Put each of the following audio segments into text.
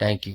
Thank you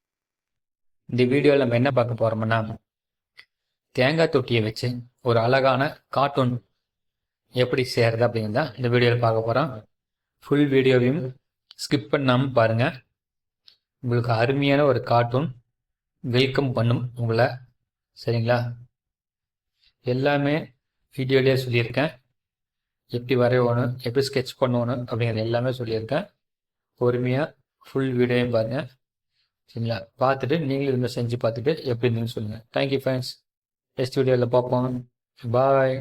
இந்த வீடியோவில் நம்ம என்ன பார்க்க போகிறோம்னா தேங்காய் தொட்டியை வச்சு ஒரு அழகான கார்ட்டூன் எப்படி செய்கிறது அப்படின்னு தான் இந்த வீடியோவில் பார்க்க போகிறோம் ஃபுல் வீடியோவையும் ஸ்கிப் பண்ணாமல் பாருங்கள் உங்களுக்கு அருமையான ஒரு கார்ட்டூன் வெல்கம் பண்ணும் உங்களை. சரிங்களா? எல்லாமே வீடியோலேயே சொல்லியிருக்கேன். எப்படி வரையணும் எப்படி ஸ்கெட்ச் பண்ணணும் அப்படிங்கிறது எல்லாமே சொல்லியிருக்கேன். பொறுமையாக ஃபுல் வீடியோவையும் பாருங்கள் சரிங்களா? பார்த்துட்டு நீங்களும் இதுமாதிரி செஞ்சு பார்த்துட்டு எப்படி இருந்துன்னு சொல்லுங்கள் தேங்க்யூ ஃப்ரெண்ட்ஸ் நெக்ஸ்ட் வீடியோவில் பார்ப்போம். பாய்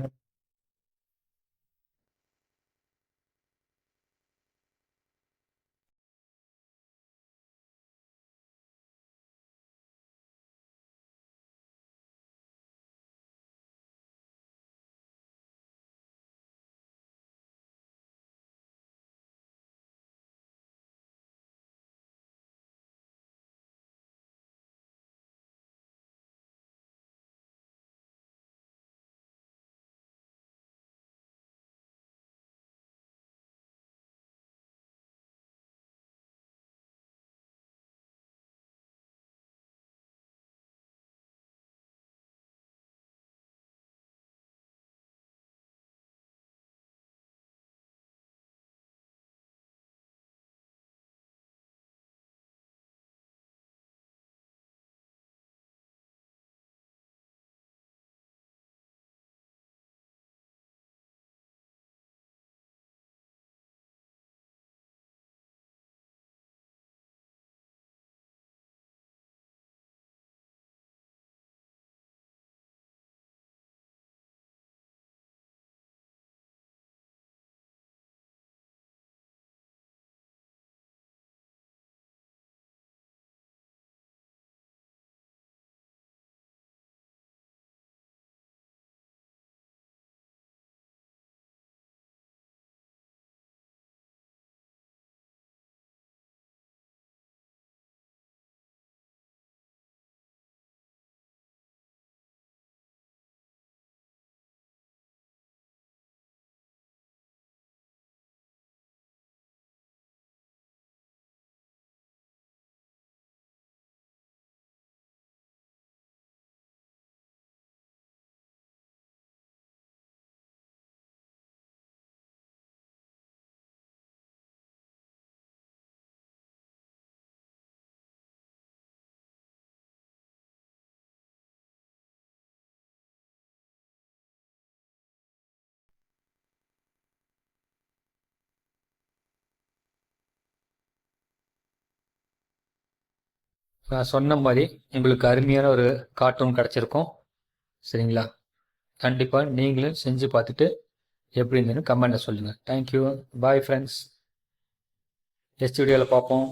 நான் சொன்ன மாதிரி உங்களுக்கு அருமையான ஒரு கார்ட்டூன் கிடச்சிருக்கும். சரிங்களா? கண்டிப்பாக நீங்களும் செஞ்சு பார்த்துட்டு எப்படி இருந்ததுன்னு கமெண்ட்டில் சொல்லுங்கள் தேங்க்யூ பாய் ஃப்ரெண்ட்ஸ் நெக்ஸ்ட் வீடியோவில் பார்ப்போம்.